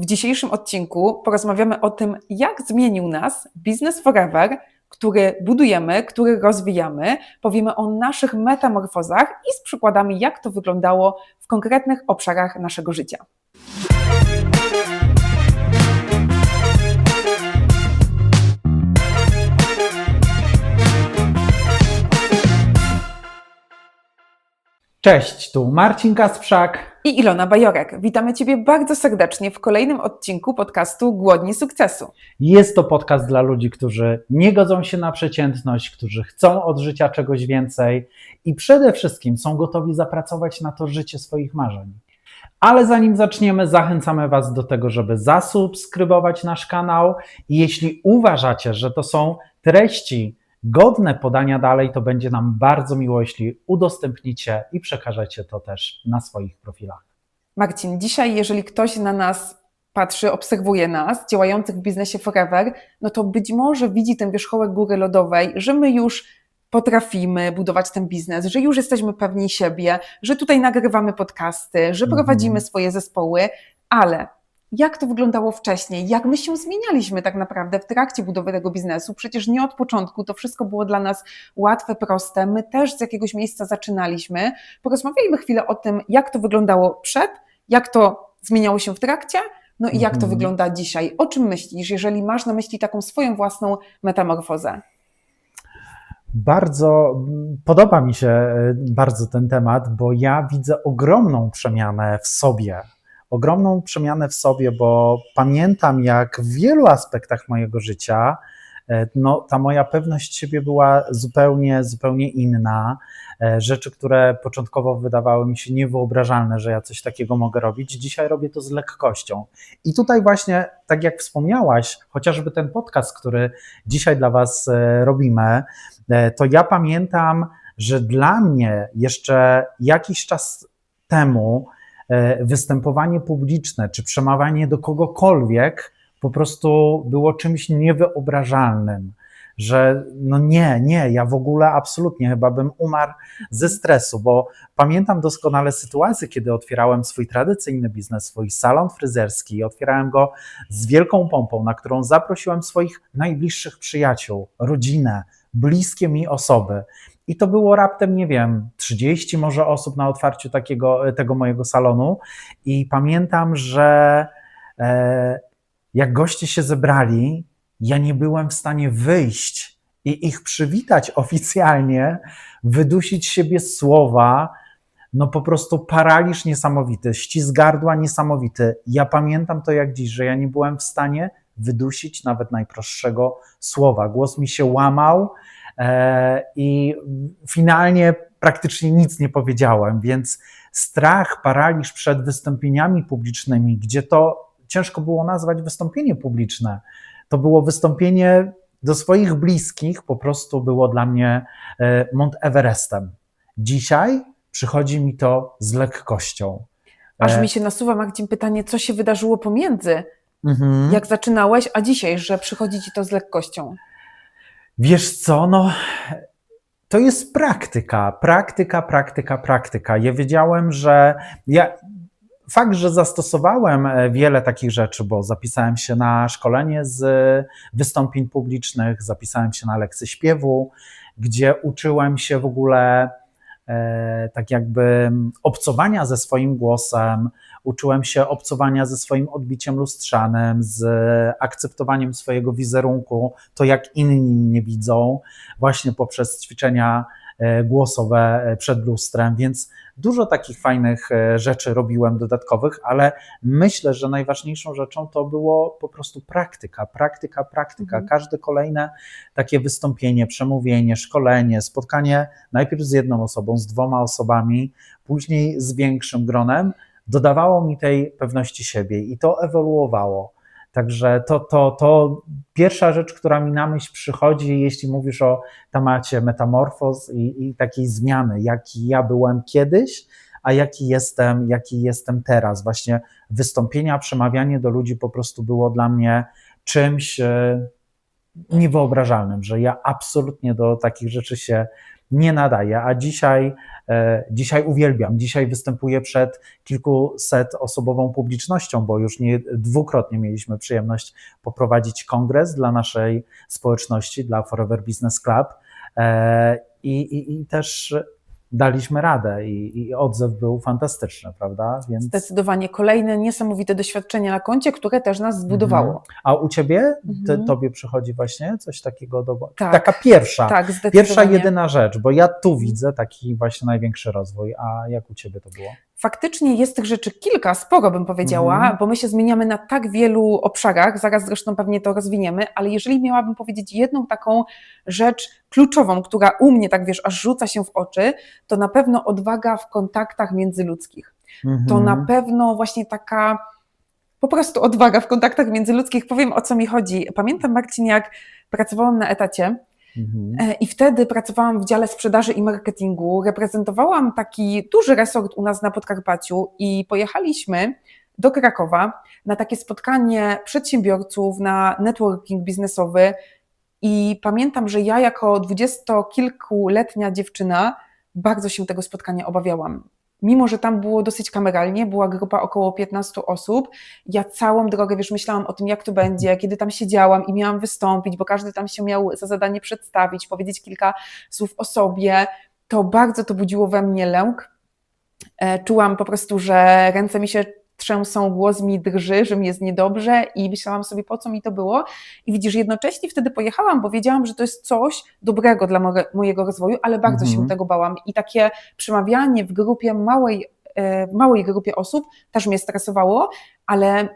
W dzisiejszym odcinku porozmawiamy o tym, jak zmienił nas Business Forever, który budujemy, który rozwijamy. Powiemy o naszych metamorfozach i z przykładami, jak to wyglądało w konkretnych obszarach naszego życia. Cześć, tu Marcin Kasprzak. I Ilona Bajorek. Witamy Ciebie bardzo serdecznie w kolejnym odcinku podcastu Głodni Sukcesu. Jest to podcast dla ludzi, którzy nie godzą się na przeciętność, którzy chcą od życia czegoś więcej i przede wszystkim są gotowi zapracować na to życie swoich marzeń. Ale zanim zaczniemy, zachęcamy Was do tego, żeby zasubskrybować nasz kanał. I jeśli uważacie, że to są treści, godne podania dalej, to będzie nam bardzo miło, jeśli udostępnicie i przekażecie to też na swoich profilach. Marcin, dzisiaj, jeżeli ktoś na nas patrzy, obserwuje nas, działających w biznesie Forever, no to być może widzi ten wierzchołek góry lodowej, że my już potrafimy budować ten biznes, że już jesteśmy pewni siebie, że tutaj nagrywamy podcasty, że prowadzimy Mhm. swoje zespoły, ale jak to wyglądało wcześniej? Jak my się zmienialiśmy tak naprawdę w trakcie budowy tego biznesu? Przecież nie od początku to wszystko było dla nas łatwe, proste. My też z jakiegoś miejsca zaczynaliśmy. Porozmawiajmy chwilę o tym, jak to wyglądało przed, jak to zmieniało się w trakcie, no i jak to Mhm. wygląda dzisiaj. O czym myślisz, jeżeli masz na myśli taką swoją własną metamorfozę? Bardzo podoba mi się e, bardzo ten temat, bo ja widzę ogromną przemianę w sobie. Ogromną przemianę w sobie, bo pamiętam, jak w wielu aspektach mojego życia e, no, ta moja pewność siebie była zupełnie, zupełnie inna. E, Rzeczy, które początkowo wydawały mi się niewyobrażalne, że ja coś takiego mogę robić, dzisiaj robię to z lekkością. I tutaj właśnie, tak jak wspomniałaś, chociażby ten podcast, który dzisiaj dla Was e, robimy, to ja pamiętam, że dla mnie jeszcze jakiś czas temu występowanie publiczne czy przemawianie do kogokolwiek po prostu było czymś niewyobrażalnym. Że no nie, nie, ja w ogóle absolutnie chyba bym umarł ze stresu, bo pamiętam doskonale sytuację, kiedy otwierałem swój tradycyjny biznes, swój salon fryzerski i otwierałem go z wielką pompą, na którą zaprosiłem swoich najbliższych przyjaciół, rodzinę, bliskie mi osoby. I to było raptem, nie wiem, 30 może osób na otwarciu takiego, tego mojego salonu. I pamiętam, że e, jak goście się zebrali, ja nie byłem w stanie wyjść i ich przywitać oficjalnie, wydusić siebie słowa. No po prostu paraliż niesamowity, ścisk gardła niesamowity. Ja pamiętam to jak dziś, że ja nie byłem w stanie wydusić nawet najprostszego słowa. Głos mi się łamał e, i finalnie praktycznie nic nie powiedziałem, więc strach, paraliż przed wystąpieniami publicznymi, gdzie to ciężko było nazwać wystąpienie publiczne, to było wystąpienie do swoich bliskich, po prostu było dla mnie e, Mount Everestem. Dzisiaj przychodzi mi to z lekkością. Aż E, mi się nasuwa, Marcin, pytanie, co się wydarzyło pomiędzy, mhm. jak zaczynałeś, a dzisiaj, że przychodzi ci to z lekkością? Wiesz co, no to jest praktyka, praktyka, praktyka, praktyka. Ja wiedziałem, że ja fakt, że zastosowałem e, wiele takich rzeczy, bo zapisałem się na szkolenie z wystąpień publicznych, zapisałem się na lekcje śpiewu, gdzie uczyłem się w ogóle e, tak jakby obcowania ze swoim głosem, uczyłem się obcowania ze swoim odbiciem lustrzanym, z akceptowaniem swojego wizerunku, to jak inni mnie widzą, właśnie poprzez ćwiczenia e, głosowe e, przed lustrem, więc dużo takich fajnych e, rzeczy robiłem dodatkowych, ale myślę, że najważniejszą rzeczą to było po prostu praktyka, praktyka, praktyka. Mhm. Każde kolejne takie wystąpienie, przemówienie, szkolenie, spotkanie najpierw z jedną osobą, z dwoma osobami, później z większym gronem, dodawało mi tej pewności siebie i to ewoluowało. Także to, to, to pierwsza rzecz, która mi na myśl przychodzi, jeśli mówisz o temacie metamorfoz i, i takiej zmiany, jaki ja byłem kiedyś, a jaki jestem, jaki jestem teraz. Właśnie wystąpienia, przemawianie do ludzi po prostu było dla mnie czymś e, niewyobrażalnym, że ja absolutnie do takich rzeczy się nie nadaje, a dzisiaj, e, dzisiaj uwielbiam. Dzisiaj występuję przed kilkuset osobową publicznością, bo już nie dwukrotnie mieliśmy przyjemność poprowadzić kongres dla naszej społeczności, dla Forever Business Club e, i, i, i też daliśmy radę i, i odzew był fantastyczny, prawda? Więc... Zdecydowanie kolejne niesamowite doświadczenie na koncie, które też nas zbudowało. A u ciebie, ty, Mhm. tobie przychodzi właśnie coś takiego do głowy? Tak. Taka pierwsza, Tak, pierwsza jedyna rzecz, bo ja tu widzę taki właśnie największy rozwój, a jak u ciebie to było? Faktycznie jest tych rzeczy kilka, sporo bym powiedziała, Mhm. bo my się zmieniamy na tak wielu obszarach, zaraz zresztą pewnie to rozwiniemy, ale jeżeli miałabym powiedzieć jedną taką rzecz kluczową, która u mnie tak wiesz, aż rzuca się w oczy, to na pewno odwaga w kontaktach międzyludzkich. To Mhm. na pewno właśnie taka po prostu odwaga w kontaktach międzyludzkich. Powiem o co mi chodzi. Pamiętam Marcin, jak pracowałam na etacie, Mhm. E, I wtedy pracowałam w dziale sprzedaży i marketingu. Reprezentowałam taki duży resort u nas na Podkarpaciu i pojechaliśmy do Krakowa na takie spotkanie przedsiębiorców, na networking biznesowy. I pamiętam, że ja jako dwudziestokilkuletnia dziewczyna bardzo się tego spotkania obawiałam. Mimo, że tam było dosyć kameralnie, była grupa około 15 osób, ja całą drogę, wiesz, myślałam o tym, jak to będzie, kiedy tam siedziałam i miałam wystąpić, bo każdy tam się miał za zadanie przedstawić, powiedzieć kilka słów o sobie. To bardzo to budziło we mnie lęk. E, Czułam po prostu, że ręce mi się trzęsą, głos mi drży, że mi jest niedobrze i myślałam sobie, po co mi to było. I widzisz, jednocześnie wtedy pojechałam, bo wiedziałam, że to jest coś dobrego dla moje- mojego rozwoju, ale bardzo Mhm. się tego bałam. I takie przemawianie w grupie małej, e, małej grupie osób też mnie stresowało, ale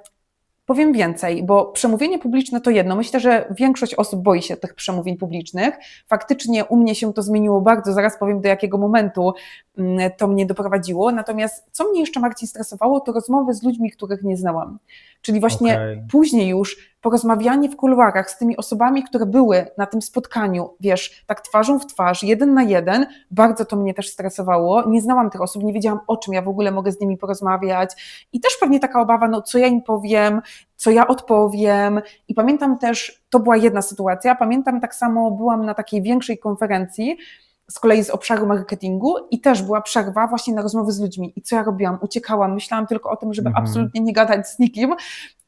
powiem więcej, bo przemówienie publiczne to jedno. Myślę, że większość osób boi się tych przemówień publicznych. Faktycznie u mnie się to zmieniło bardzo, zaraz powiem do jakiego momentu mm, to mnie doprowadziło. Natomiast co mnie jeszcze Marcin stresowało, to rozmowy z ludźmi, których nie znałam. Czyli właśnie Okej. później już porozmawianie w kuluarach z tymi osobami, które były na tym spotkaniu, wiesz, tak twarzą w twarz, jeden na jeden, bardzo to mnie też stresowało. Nie znałam tych osób, nie wiedziałam o czym ja w ogóle mogę z nimi porozmawiać i też pewnie taka obawa, no co ja im powiem, co ja odpowiem. I pamiętam też, to była jedna sytuacja, pamiętam tak samo byłam na takiej większej konferencji, z kolei z obszaru marketingu i też była przerwa właśnie na rozmowy z ludźmi. I co ja robiłam? Uciekałam, myślałam tylko o tym, żeby Mhm. absolutnie nie gadać z nikim.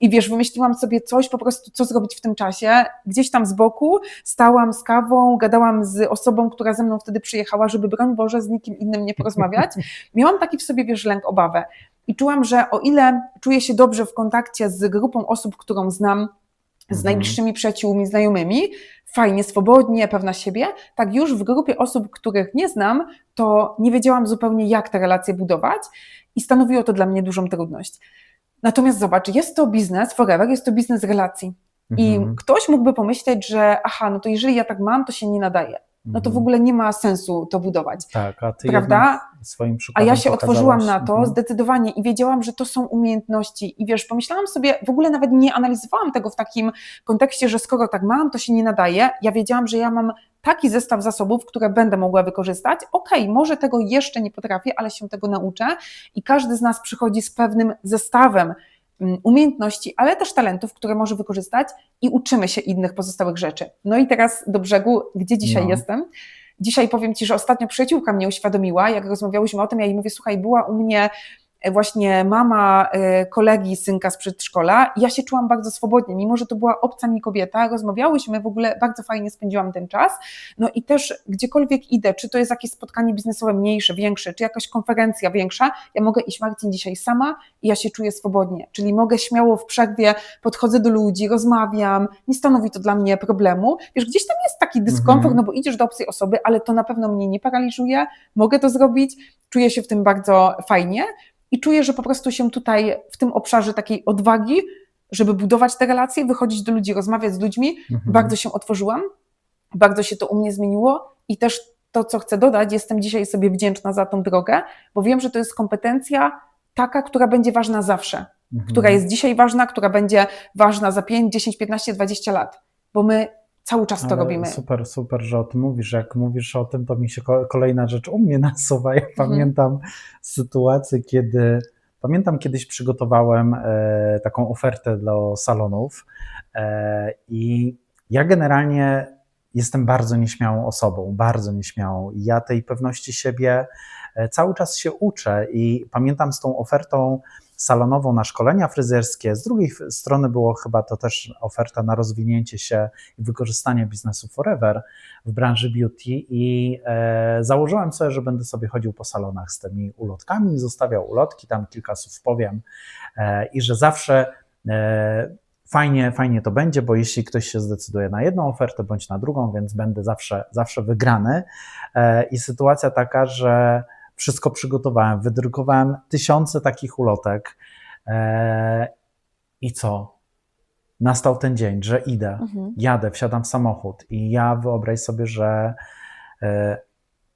I wiesz, wymyśliłam sobie coś, po prostu co zrobić w tym czasie. Gdzieś tam z boku stałam z kawą, gadałam z osobą, która ze mną wtedy przyjechała, żeby broń Boże z nikim innym nie porozmawiać. Miałam taki w sobie, wiesz, lęk, obawę. I czułam, że o ile czuję się dobrze w kontakcie z grupą osób, którą znam, z Mhm. najbliższymi przyjaciółmi, znajomymi, fajnie, swobodnie, pewna siebie, tak już w grupie osób, których nie znam, to nie wiedziałam zupełnie, jak te relacje budować i stanowiło to dla mnie dużą trudność. Natomiast zobacz, jest to biznes forever, jest to biznes relacji. I Mhm. ktoś mógłby pomyśleć, że aha, no to jeżeli ja tak mam, to się nie nadaje. No to w Mhm. ogóle nie ma sensu to budować. Tak, a ty Prawda? swoim A przykładem ja się otworzyłam na to Mhm. zdecydowanie i wiedziałam, że to są umiejętności. I wiesz, pomyślałam sobie, w ogóle nawet nie analizowałam tego w takim kontekście, że skoro tak mam, to się nie nadaje. Ja wiedziałam, że ja mam taki zestaw zasobów, które będę mogła wykorzystać. Okej, może tego jeszcze nie potrafię, ale się tego nauczę. I każdy z nas przychodzi z pewnym zestawem umiejętności, ale też talentów, które może wykorzystać i uczymy się innych pozostałych rzeczy. No i teraz do brzegu, gdzie dzisiaj No. jestem? Dzisiaj powiem Ci, że ostatnio przyjaciółka mnie uświadomiła, jak rozmawiałyśmy o tym, ja jej mówię, słuchaj, była u mnie właśnie mama e, kolegi synka z przedszkola ja się czułam bardzo swobodnie, mimo że to była obca mi kobieta, rozmawiałyśmy, w ogóle bardzo fajnie spędziłam ten czas, no i też gdziekolwiek idę, czy to jest jakieś spotkanie biznesowe mniejsze, większe, czy jakaś konferencja większa, ja mogę iść Marcin dzisiaj sama i ja się czuję swobodnie, czyli mogę śmiało w przerwie, podchodzę do ludzi, rozmawiam, nie stanowi to dla mnie problemu, wiesz, gdzieś tam jest taki dyskomfort, Mhm. no bo idziesz do obcej osoby, ale to na pewno mnie nie paraliżuje, mogę to zrobić, czuję się w tym bardzo fajnie i czuję, że po prostu się tutaj w tym obszarze takiej odwagi, żeby budować te relacje, wychodzić do ludzi, rozmawiać z ludźmi, Mhm. bardzo się otworzyłam, bardzo się to u mnie zmieniło i też to, co chcę dodać, jestem dzisiaj sobie wdzięczna za tą drogę, bo wiem, że to jest kompetencja taka, która będzie ważna zawsze, Mhm. która jest dzisiaj ważna, która będzie ważna za 5, 10, 15, 20 lat, bo my cały czas to Ale robimy. Super, super, że o tym mówisz. Jak mówisz o tym, to mi się ko- kolejna rzecz u mnie nasuwa. Ja Mhm. pamiętam sytuację, kiedy pamiętam kiedyś przygotowałem e, taką ofertę dla salonów e, i ja generalnie jestem bardzo nieśmiałą osobą, bardzo nieśmiałą. I ja tej pewności siebie e, cały czas się uczę i pamiętam z tą ofertą salonową na szkolenia fryzjerskie. Z drugiej strony było chyba to też oferta na rozwinięcie się i wykorzystanie biznesu forever w branży beauty i e, założyłem sobie, że będę sobie chodził po salonach z tymi ulotkami, zostawiał ulotki, tam kilka słów powiem e, i że zawsze e, fajnie, fajnie to będzie, bo jeśli ktoś się zdecyduje na jedną ofertę bądź na drugą, więc będę zawsze, zawsze wygrany. E, I sytuacja taka, że wszystko przygotowałem, wydrukowałem tysiące takich ulotek e, i co? Nastał ten dzień, że idę, Mhm. jadę, wsiadam w samochód i ja wyobraź sobie, że e,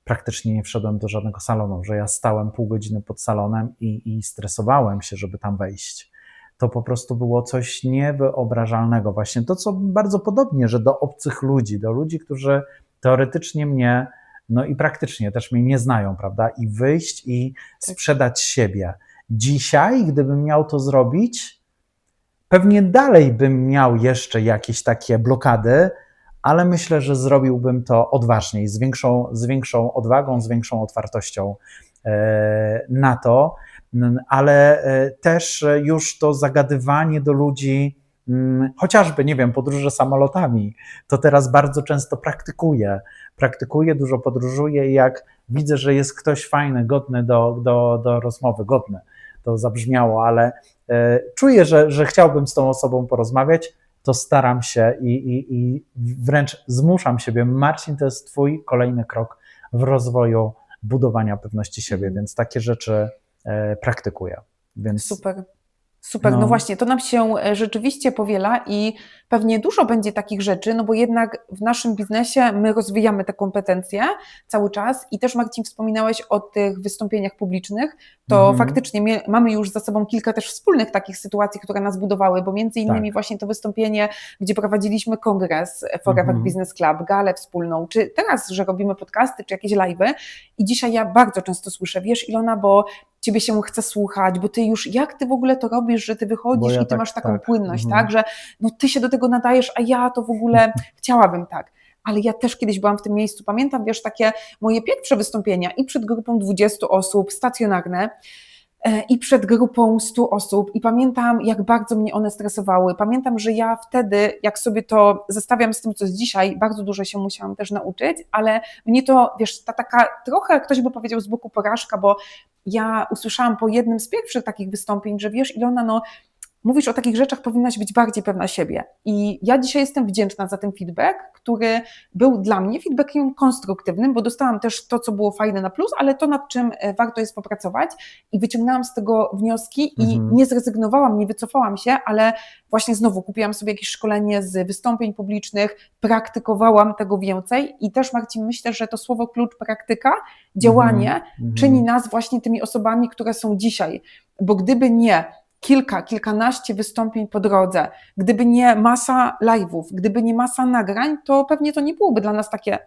praktycznie nie wszedłem do żadnego salonu, że ja stałem pół godziny pod salonem i, i stresowałem się, żeby tam wejść. To po prostu było coś niewyobrażalnego. Właśnie to, co bardzo podobnie, że do obcych ludzi, do ludzi, którzy teoretycznie mnie, no i praktycznie też mnie nie znają, prawda? I wyjść i sprzedać siebie. Dzisiaj, gdybym miał to zrobić, pewnie dalej bym miał jeszcze jakieś takie blokady, ale myślę, że zrobiłbym to odważniej, z większą, z większą odwagą, z większą otwartością e, na to, N- ale e, też e, już to zagadywanie do ludzi, mm, chociażby, nie wiem, podróże samolotami, to teraz bardzo często praktykuję. Praktykuję, dużo podróżuję i jak widzę, że jest ktoś fajny, godny do, do, do rozmowy, godny, to zabrzmiało, ale e, czuję, że, że chciałbym z tą osobą porozmawiać, to staram się i, i, i wręcz zmuszam siebie. Marcin, to jest Twój kolejny krok w rozwoju budowania pewności siebie, więc takie rzeczy e, praktykuję. Więc Super. Super, no. No. właśnie, to nam się e, rzeczywiście powiela i pewnie dużo będzie takich rzeczy, no bo jednak w naszym biznesie my rozwijamy te kompetencje cały czas i też Marcin wspominałeś o tych wystąpieniach publicznych, to Mhm. faktycznie mamy już za sobą kilka też wspólnych takich sytuacji, które nas budowały, bo między innymi Tak. właśnie to wystąpienie, gdzie prowadziliśmy kongres Forever Mhm. Business Club, galę wspólną, czy teraz, że robimy podcasty, czy jakieś live'y i dzisiaj ja bardzo często słyszę, wiesz Ilona, bo ciebie się chce słuchać, bo ty już, jak ty w ogóle to robisz, że ty wychodzisz ja i ty tak- masz taką tak, płynność, mhm. tak, że no ty się do tego nadajesz, a ja to w ogóle chciałabym tak. Ale ja też kiedyś byłam w tym miejscu, pamiętam, wiesz, takie moje pierwsze wystąpienia i przed grupą 20 osób, stacjonarne, e, i przed grupą 100 osób i pamiętam, jak bardzo mnie one stresowały. Pamiętam, że ja wtedy, jak sobie to zestawiam z tym, co jest dzisiaj, bardzo dużo się musiałam też nauczyć, ale mnie to, wiesz, ta taka trochę, ktoś by powiedział z boku porażka, bo ja usłyszałam po jednym z pierwszych takich wystąpień, że wiesz, Ilona, no mówisz o takich rzeczach, powinnaś być bardziej pewna siebie. I ja dzisiaj jestem wdzięczna za ten feedback, który był dla mnie feedbackiem konstruktywnym, bo dostałam też to, co było fajne na plus, ale to, nad czym e, warto jest popracować i wyciągnęłam z tego wnioski i Mhm. nie zrezygnowałam, nie wycofałam się, ale właśnie znowu kupiłam sobie jakieś szkolenie z wystąpień publicznych, praktykowałam tego więcej i też Marcin, myślę, że to słowo klucz praktyka, działanie Mhm. czyni nas właśnie tymi osobami, które są dzisiaj. Bo gdyby nie kilka, kilkanaście wystąpień po drodze, gdyby nie masa live'ów, gdyby nie masa nagrań, to pewnie to nie byłoby dla nas takie,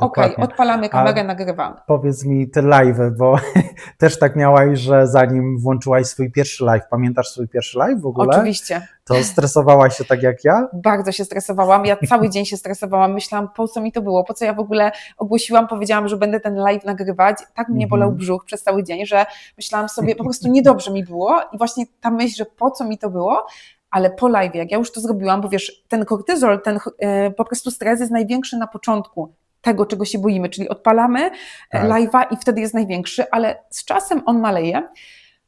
okej, Dokładnie. odpalamy kamerę, A- nagrywamy. Powiedz mi te live, bo też tak miałaś, że zanim włączyłaś swój pierwszy live, pamiętasz swój pierwszy live w ogóle? Oczywiście. To stresowałaś się tak jak ja? Bardzo się stresowałam. Ja cały dzień się stresowałam. Myślałam, po co mi to było, po co ja w ogóle ogłosiłam, powiedziałam, że będę ten live nagrywać. Tak mnie Mhm. bolał brzuch przez cały dzień, że myślałam sobie, po prostu niedobrze mi było. I właśnie ta myśl, że po co mi to było, ale po live, jak ja już to zrobiłam, bo wiesz, ten kortyzol, ten e, po prostu stres jest największy na początku tego, czego się boimy, czyli odpalamy Tak. tak. live'a i wtedy jest największy, ale z czasem on maleje.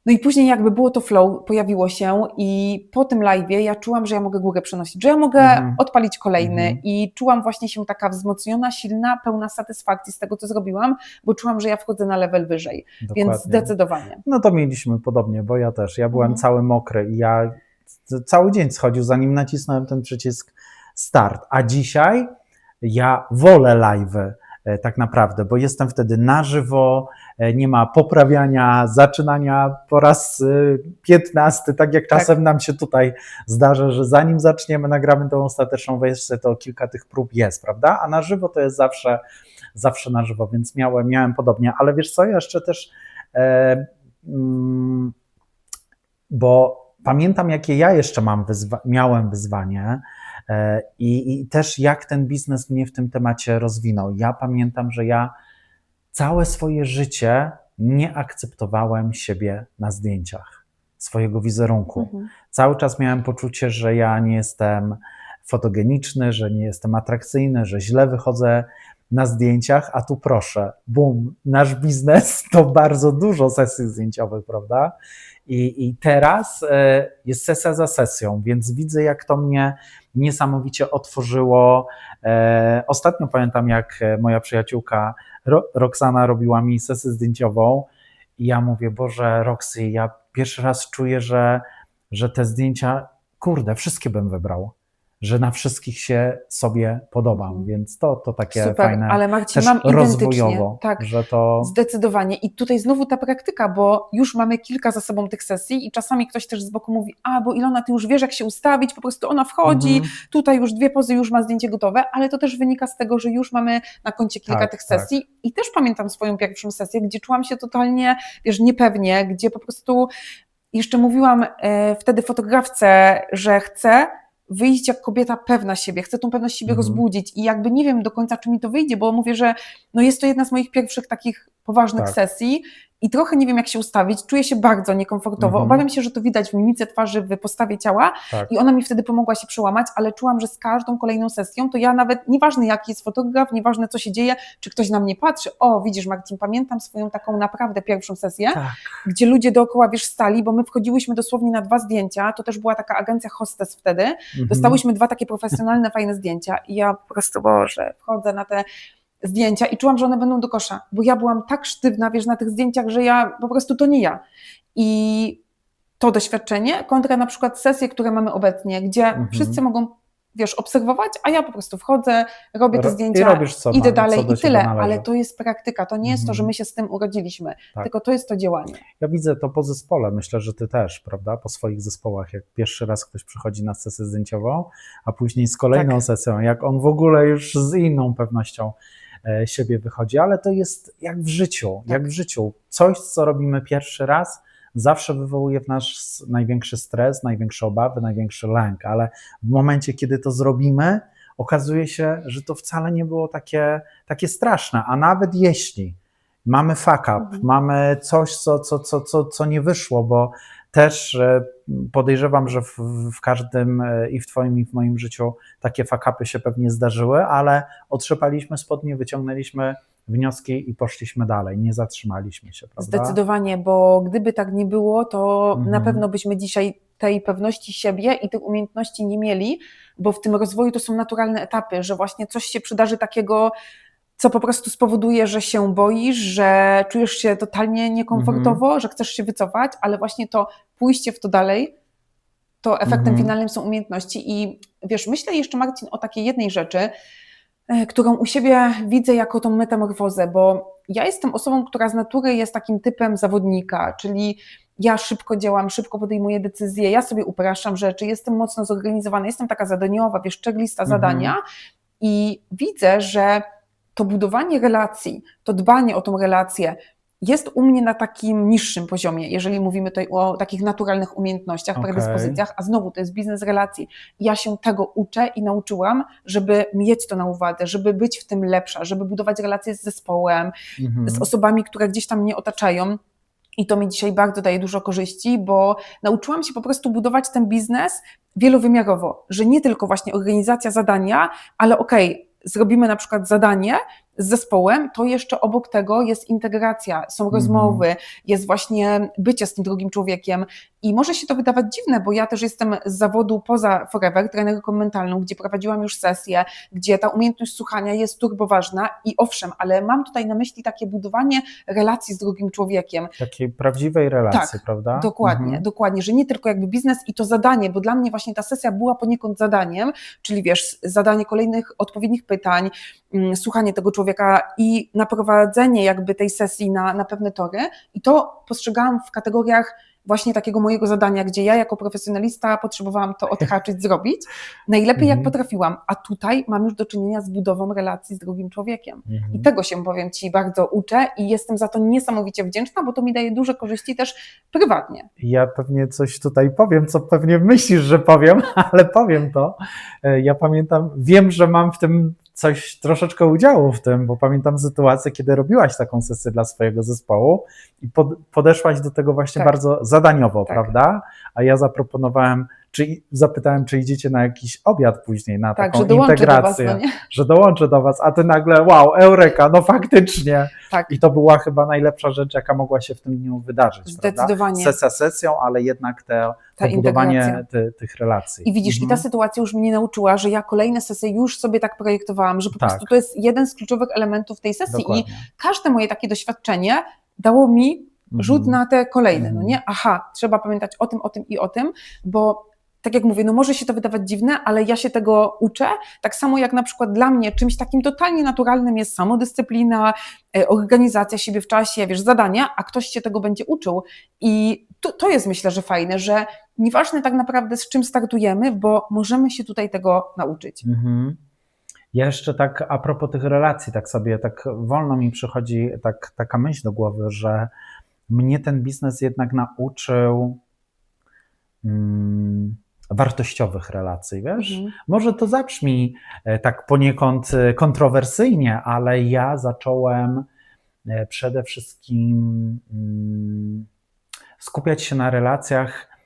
No i później jakby było to flow, pojawiło się i po tym live'ie ja czułam, że ja mogę górę przenosić, że ja mogę Mhm. odpalić kolejny Mhm. i czułam właśnie się taka wzmocniona, silna, pełna satysfakcji z tego, co zrobiłam, bo czułam, że ja wchodzę na level wyżej, więc Dokładnie. zdecydowanie. No to mieliśmy podobnie, bo ja też. Ja byłem Mhm. cały mokry i ja cały dzień schodził, zanim nacisnąłem ten przycisk start. A dzisiaj ja wolę live'y e, tak naprawdę, bo jestem wtedy na żywo, e, nie ma poprawiania, zaczynania po raz piętnasty, tak jak Tak. czasem nam się tutaj zdarza, że zanim zaczniemy, nagramy tą ostateczną wersję, to kilka tych prób jest, prawda? A na żywo to jest zawsze, zawsze na żywo, więc miałem, miałem podobnie. Ale wiesz co, ja jeszcze też e, mm, bo pamiętam, jakie ja jeszcze mam wyzwa- miałem wyzwanie, E, I, I też jak ten biznes mnie w tym temacie rozwinął. Ja pamiętam, że ja całe swoje życie nie akceptowałem siebie na zdjęciach, swojego wizerunku. Mhm. Cały czas miałem poczucie, że ja nie jestem fotogeniczny, że nie jestem atrakcyjny, że źle wychodzę na zdjęciach, a tu proszę, bum, nasz biznes to bardzo dużo sesji zdjęciowych, prawda? I, i teraz e, jest sesja za sesją, więc widzę, jak to mnie niesamowicie otworzyło. E, ostatnio pamiętam, jak e, moja przyjaciółka Ro, Roxana robiła mi sesję zdjęciową i ja mówię, Boże, Roxy, ja pierwszy raz czuję, że, że te zdjęcia, kurde, wszystkie bym wybrał, że na wszystkich się sobie podobam, więc to, to takie Super, fajne, ale Marcin, też mam rozwojowo, Tak, że to... Zdecydowanie. I tutaj znowu ta praktyka, bo już mamy kilka za sobą tych sesji i czasami ktoś też z boku mówi, a bo Ilona, ty już wiesz jak się ustawić, po prostu ona wchodzi, Mhm. tutaj już dwie pozy, już ma zdjęcie gotowe, ale to też wynika z tego, że już mamy na koncie kilka Tak, tych tak. sesji i też pamiętam swoją pierwszą sesję, gdzie czułam się totalnie, wiesz, niepewnie, gdzie po prostu jeszcze mówiłam e, wtedy fotografce, że chcę wyjść jak kobieta pewna siebie, chcę tą pewność siebie Mhm. rozbudzić i jakby nie wiem do końca, czy mi to wyjdzie, bo mówię, że no jest to jedna z moich pierwszych takich poważnych Tak. sesji i trochę nie wiem, jak się ustawić, czuję się bardzo niekomfortowo, Mhm. obawiam się, że to widać w mimice twarzy, w postawie ciała Tak. i ona mi wtedy pomogła się przełamać, ale czułam, że z każdą kolejną sesją, to ja nawet, nieważne jaki jest fotograf, nieważne co się dzieje, czy ktoś na mnie patrzy, o widzisz Marcin, pamiętam swoją taką naprawdę pierwszą sesję, Tak. gdzie ludzie dookoła, wiesz, stali, bo my wchodziłyśmy dosłownie na dwa zdjęcia, to też była taka agencja hostes wtedy, Mhm. dostałyśmy dwa takie profesjonalne, fajne zdjęcia i ja po prostu, Boże, wchodzę na te zdjęcia i czułam, że one będą do kosza, bo ja byłam tak sztywna, wiesz, na tych zdjęciach, że ja, po prostu to nie ja. I to doświadczenie kontra na przykład sesje, które mamy obecnie, gdzie Mhm. wszyscy mogą, wiesz, obserwować, a ja po prostu wchodzę, robię te zdjęcia, I idę dalej i tyle, ale to jest praktyka, to nie jest to, że Mhm. my się z tym urodziliśmy, Tak. tylko to jest to działanie. Ja widzę to po zespole, myślę, że ty też, prawda? Po swoich zespołach, jak pierwszy raz ktoś przychodzi na sesję zdjęciową, a później z kolejną Tak. sesją, jak on w ogóle już z inną pewnością siebie wychodzi, ale to jest jak w życiu, Tak. jak w życiu. Coś, co robimy pierwszy raz, zawsze wywołuje w nas największy stres, największe obawy, największy lęk, ale w momencie, kiedy to zrobimy, okazuje się, że to wcale nie było takie, takie straszne, a nawet jeśli mamy fuck up, Mhm. mamy coś, co, co, co, co, co nie wyszło, bo też e, podejrzewam, że w, w każdym e, i w Twoim, i w moim życiu takie fuck upy się pewnie zdarzyły, ale otrzepaliśmy spodnie, wyciągnęliśmy wnioski i poszliśmy dalej, nie zatrzymaliśmy się, prawda? Zdecydowanie, bo gdyby tak nie było, to Mhm. na pewno byśmy dzisiaj tej pewności siebie i tych umiejętności nie mieli, bo w tym rozwoju to są naturalne etapy, że właśnie coś się przydarzy takiego, co po prostu spowoduje, że się boisz, że czujesz się totalnie niekomfortowo, Mhm. że chcesz się wycofać, ale właśnie to pójście w to dalej, to efektem Mhm. finalnym są umiejętności. I wiesz, myślę jeszcze, Marcin, o takiej jednej rzeczy, e, którą u siebie widzę jako tą metamorfozę, bo ja jestem osobą, która z natury jest takim typem zawodnika, czyli ja szybko działam, szybko podejmuję decyzje, ja sobie upraszczam rzeczy, jestem mocno zorganizowana, jestem taka zadaniowa, wiesz, checklista Mhm. zadania i widzę, że to budowanie relacji, to dbanie o tą relację jest u mnie na takim niższym poziomie, jeżeli mówimy tutaj o takich naturalnych umiejętnościach, Okej. predyspozycjach, a znowu to jest biznes relacji. Ja się tego uczę i nauczyłam, żeby mieć to na uwadze, żeby być w tym lepsza, żeby budować relacje z zespołem, Mhm. z osobami, które gdzieś tam mnie otaczają. I to mi dzisiaj bardzo daje dużo korzyści, bo nauczyłam się po prostu budować ten biznes wielowymiarowo, że nie tylko właśnie organizacja zadania, ale okej, zrobimy na przykład zadanie z zespołem, to jeszcze obok tego jest integracja, są Mhm. rozmowy, jest właśnie bycie z tym drugim człowiekiem. I może się to wydawać dziwne, bo ja też jestem z zawodu poza Forever, trenerką mentalną, gdzie prowadziłam już sesje, gdzie ta umiejętność słuchania jest turbo ważna i owszem, ale mam tutaj na myśli takie budowanie relacji z drugim człowiekiem. Takiej prawdziwej relacji, Tak, prawda? Dokładnie, Mhm. dokładnie, że nie tylko jakby biznes i to zadanie, bo dla mnie właśnie ta sesja była poniekąd zadaniem, czyli wiesz, zadanie kolejnych odpowiednich pytań, mm, słuchanie tego człowieka i naprowadzenie jakby tej sesji na, na pewne tory i to postrzegałam w kategoriach właśnie takiego mojego zadania, gdzie ja jako profesjonalista potrzebowałam to odhaczyć, zrobić, najlepiej jak Mhm. potrafiłam. A tutaj mam już do czynienia z budową relacji z drugim człowiekiem. Mhm. I tego się, powiem Ci, bardzo uczę i jestem za to niesamowicie wdzięczna, bo to mi daje duże korzyści też prywatnie. Ja pewnie coś tutaj powiem, co pewnie myślisz, że powiem, ale powiem to. E, Ja pamiętam, wiem, że mam w tym coś troszeczkę udziału w tym, bo pamiętam sytuację, kiedy robiłaś taką sesję dla swojego zespołu i pod, podeszłaś do tego właśnie Tak. bardzo zadaniowo, Tak. prawda? A ja zaproponowałem, czy zapytałem, czy idziecie na jakiś obiad później, na Tak, taką że dołączę do Was, integrację, no że dołączę do was, a ty nagle, wow, eureka, no faktycznie. Tak. I to była chyba najlepsza rzecz, jaka mogła się w tym dniu wydarzyć. Prawda? Zdecydowanie. Sesja sesją, ale jednak te, Ta budowanie ty, tych relacji. I widzisz, i ta Mhm. sytuacja już mnie nauczyła, że ja kolejne sesje już sobie tak projektowałam, że po Tak. prostu to jest jeden z kluczowych elementów tej sesji. I Dokładnie. każde moje takie doświadczenie dało mi rzut Mhm. na te kolejne, no Mhm. nie? Aha, trzeba pamiętać o tym, o tym i o tym, bo tak jak mówię, no może się to wydawać dziwne, ale ja się tego uczę. Tak samo jak na przykład dla mnie czymś takim totalnie naturalnym jest samodyscyplina, e, organizacja siebie w czasie, wiesz, zadania, a ktoś się tego będzie uczył. I to, to jest myślę, że fajne, że nieważne tak naprawdę z czym startujemy, bo możemy się tutaj tego nauczyć. Mhm. Jeszcze tak a propos tych relacji, tak sobie, tak wolno mi przychodzi tak, taka myśl do głowy, że mnie ten biznes jednak nauczył mm, wartościowych relacji, wiesz? Mhm. Może to zabrzmi e, tak poniekąd e, kontrowersyjnie, ale ja zacząłem e, przede wszystkim mm, skupiać się na relacjach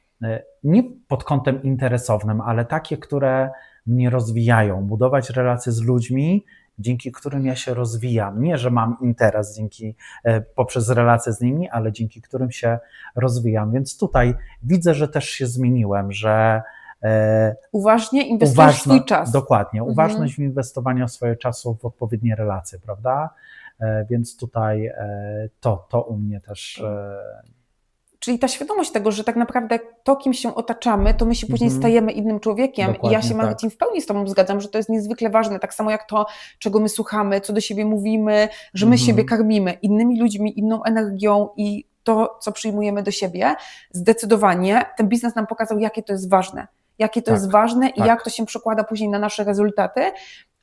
nie pod kątem interesownym, ale takie, które mnie rozwijają, budować relacje z ludźmi, dzięki którym ja się rozwijam. Nie, że mam interes dzięki, e, poprzez relacje z nimi, ale dzięki którym się rozwijam. Więc tutaj widzę, że też się zmieniłem, że e, Uważnie inwestujesz w swój czas. Dokładnie. Mhm. Uważność w inwestowaniu swojego czasu w odpowiednie relacje, prawda? E, Więc tutaj to, to u mnie też. Czyli ta świadomość tego, że tak naprawdę to, kim się otaczamy, to my się później Mhm. stajemy innym człowiekiem. I ja Dokładnie się, tak. Marcin, w pełni z Tobą zgadzam, że to jest niezwykle ważne. Tak samo jak to, czego my słuchamy, co do siebie mówimy, że my Mhm. siebie karmimy innymi ludźmi, inną energią i to, co przyjmujemy do siebie. Zdecydowanie ten biznes nam pokazał, jakie to jest ważne. Jakie to Tak, jest ważne i tak. jak to się przekłada później na nasze rezultaty.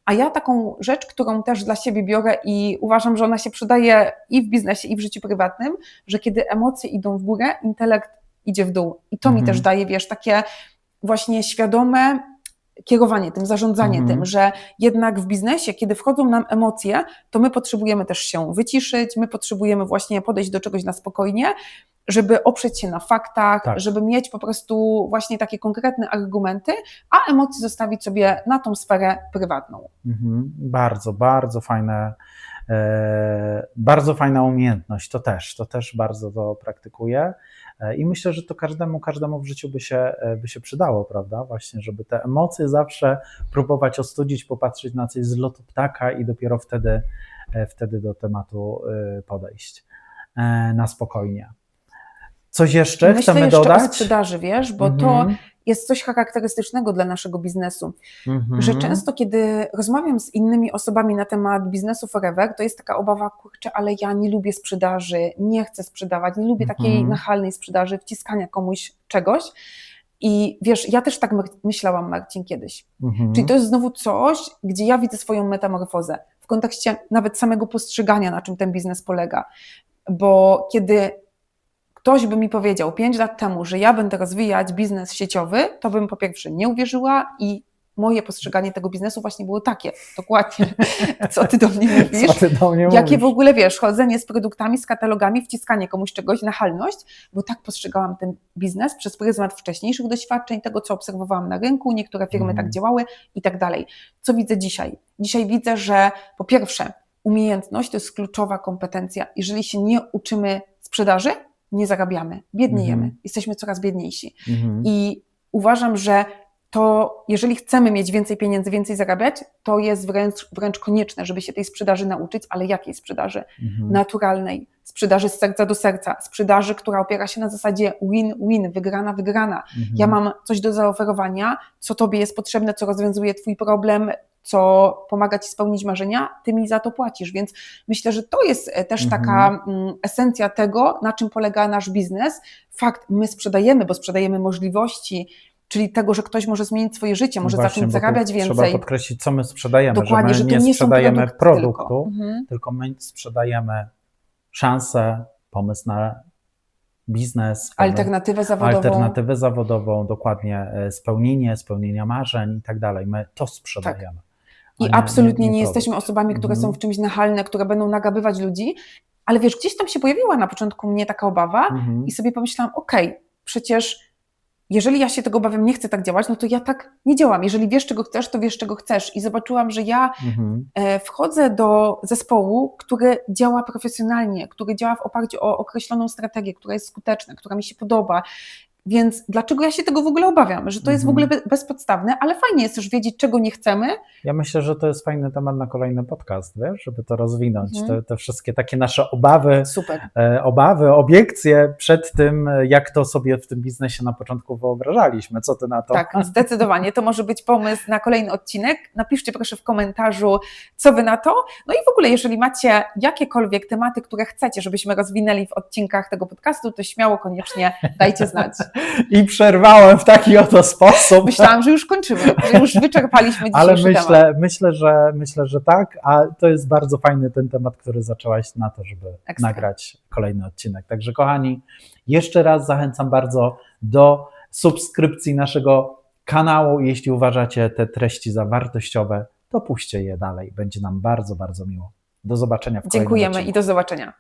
A ja taką rzecz, którą też dla siebie biorę i uważam, że ona się przydaje i w biznesie, i w życiu prywatnym, że kiedy emocje idą w górę, intelekt idzie w dół. I to mi Mhm. też daje, wiesz, takie właśnie świadome kierowanie tym, zarządzanie Mhm. tym, że jednak w biznesie, kiedy wchodzą nam emocje, to my potrzebujemy też się wyciszyć, my potrzebujemy właśnie podejść do czegoś na spokojnie, żeby oprzeć się na faktach, Tak. żeby mieć po prostu właśnie takie konkretne argumenty, a emocje zostawić sobie na tą sferę prywatną. mhm, Bardzo, bardzo fajne. e, Bardzo fajna umiejętność, to też, to też bardzo to praktykuję i myślę, że to każdemu, każdemu w życiu by się, e, by się przydało, prawda? Właśnie, żeby te emocje zawsze próbować ostudzić, popatrzeć na coś z lotu ptaka i dopiero wtedy, e, wtedy do tematu e, podejść e, na spokojnie. Coś jeszcze Myślę chcemy jeszcze o dodać? sprzedaży, wiesz, bo to Mhm, jest coś charakterystycznego dla naszego biznesu. mhm. że często, kiedy rozmawiam z innymi osobami na temat biznesu forever, to jest taka obawa, kurczę, ale ja nie lubię sprzedaży, nie chcę sprzedawać, nie lubię takiej Mhm. nachalnej sprzedaży, wciskania komuś czegoś. I wiesz, ja też tak my- myślałam, Marcin, kiedyś. Mhm. Czyli to jest znowu coś, gdzie ja widzę swoją metamorfozę w kontekście nawet samego postrzegania, na czym ten biznes polega. Bo kiedy ktoś by mi powiedział 5 lat temu, że ja będę rozwijać biznes sieciowy, to bym po pierwsze nie uwierzyła i moje postrzeganie tego biznesu właśnie było takie, dokładnie, co ty do mnie mówisz. Co ty do mnie Jakie mówisz? w ogóle, wiesz, chodzenie z produktami, z katalogami, wciskanie komuś czegoś, nachalność, bo tak postrzegałam ten biznes przez pryzmat wcześniejszych doświadczeń, tego, co obserwowałam na rynku, niektóre firmy Mhm. tak działały i tak dalej. Co widzę dzisiaj? Dzisiaj widzę, że po pierwsze, umiejętność to jest kluczowa kompetencja. Jeżeli się nie uczymy sprzedaży, nie zarabiamy, biedniejemy, Mhm. jesteśmy coraz biedniejsi. Mhm. I uważam, że to jeżeli chcemy mieć więcej pieniędzy, więcej zarabiać, to jest wręcz, wręcz konieczne, żeby się tej sprzedaży nauczyć, ale jakiej sprzedaży? Mhm. Naturalnej, sprzedaży z serca do serca, sprzedaży, która opiera się na zasadzie win-win, wygrana, wygrana. Mhm. Ja mam coś do zaoferowania, co tobie jest potrzebne, co rozwiązuje twój problem, co pomaga ci spełnić marzenia, ty mi za to płacisz. Więc myślę, że to jest e, też Mhm. taka mm, esencja tego, na czym polega nasz biznes. Fakt, my sprzedajemy, bo sprzedajemy możliwości, czyli tego, że ktoś może zmienić swoje życie, może Właśnie, zacząć zarabiać Trzeba więcej. podkreślić, co my sprzedajemy, Dokładnie, że że my to nie nie sprzedajemy produktu, tylko. Mhm. tylko my sprzedajemy szansę, pomysł na biznes, Alternatywę zawodową. alternatywę zawodową, dokładnie e, spełnienie, spełnienia marzeń i tak dalej. My to sprzedajemy. a I absolutnie nie, produkt. jesteśmy osobami, które Mhm. są w czymś nachalne, które będą nagabywać ludzi, ale wiesz, gdzieś tam się pojawiła na początku mnie taka obawa Mhm. i sobie pomyślałam, okej, przecież jeżeli ja się tego obawiam, nie chcę tak działać, no to ja tak nie działam. Jeżeli wiesz, czego chcesz, to wiesz, czego chcesz. I zobaczyłam, że ja Mhm. e, wchodzę do zespołu, który działa profesjonalnie, który działa w oparciu o określoną strategię, która jest skuteczna, która mi się podoba. Więc dlaczego ja się tego w ogóle obawiam? Że to jest w Mhm. ogóle be- bezpodstawne, ale fajnie jest też wiedzieć, czego nie chcemy, Ja myślę, że to jest fajny temat na kolejny podcast, wiesz, żeby to rozwinąć. Mhm. Te, te wszystkie takie nasze obawy, e, obawy, obiekcje przed tym, jak to sobie w tym biznesie na początku wyobrażaliśmy. Co ty na to? Tak, zdecydowanie. To może być pomysł na kolejny odcinek. Napiszcie proszę w komentarzu, co wy na to. No i w ogóle, jeżeli macie jakiekolwiek tematy, które chcecie, żebyśmy rozwinęli w odcinkach tego podcastu, to śmiało koniecznie dajcie znać. I przerwałem w taki oto sposób. Myślałam, że już kończymy, że już wyczerpaliśmy Ale dzisiejszy temat. myślę, myślę, że, myślę, że tak, a to jest bardzo fajny ten temat, który zaczęłaś na to, żeby Ekstra. nagrać kolejny odcinek. Także kochani, jeszcze raz zachęcam bardzo do subskrypcji naszego kanału. Jeśli uważacie te treści za wartościowe, to puśćcie je dalej. Będzie nam bardzo, bardzo miło. Do zobaczenia w kolejnym Dziękujemy odcinku. i do zobaczenia.